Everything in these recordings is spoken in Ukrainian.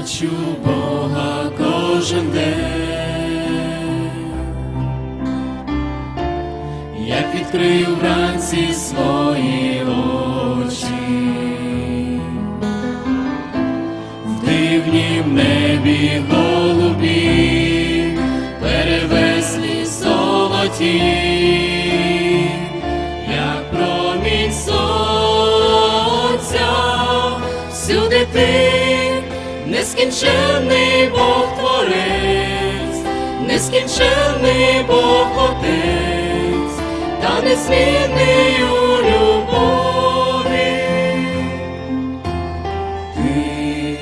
бачу Бога кожен день, як відкрию вранці свої очі, в дивнім небі голубі, перевеслі золоті, нескінченний Бог Творець, нескінченний Бог Отець, та незмінний у любові. Ти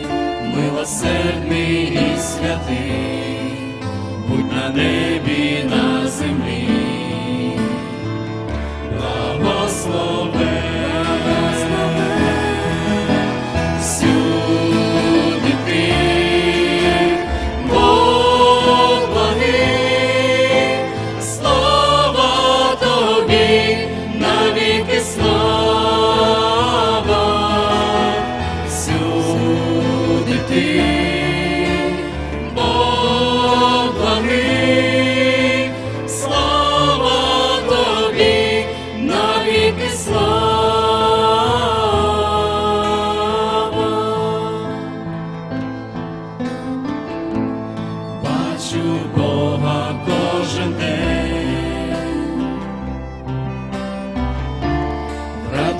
милосердний і святий, будь на небі,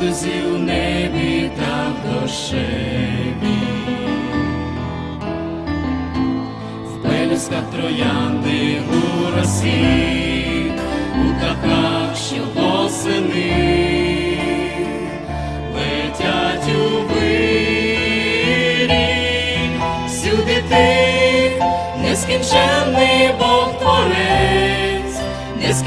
радузі у небі та в в пелюсках троянди у росі, у птахах, що восени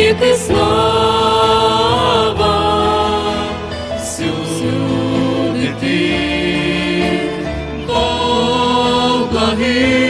Навіки слава, всюди ти, Бог благий,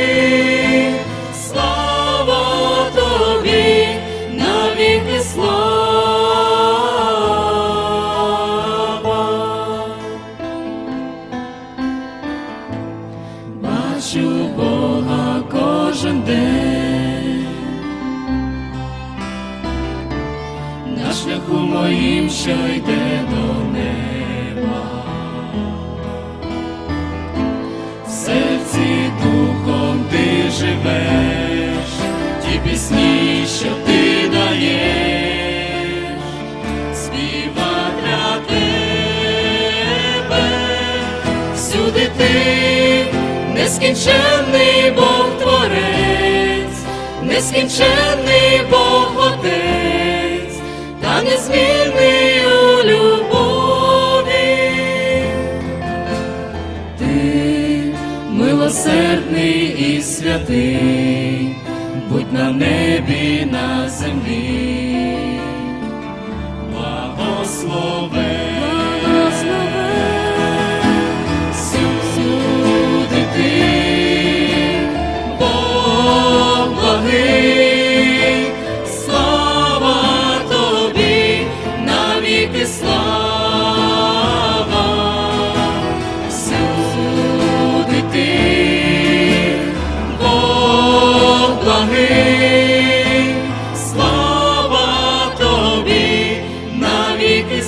на шляху моїм, що йде до неба, в серці духом ти живеш, ті пісні, що ти даєш, співа для тебе, всюди ти, нескінченний Бог Творець, нескінченний незмінний любові, ти милосердний і святий, будь на небі, на землі, благослови.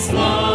слава.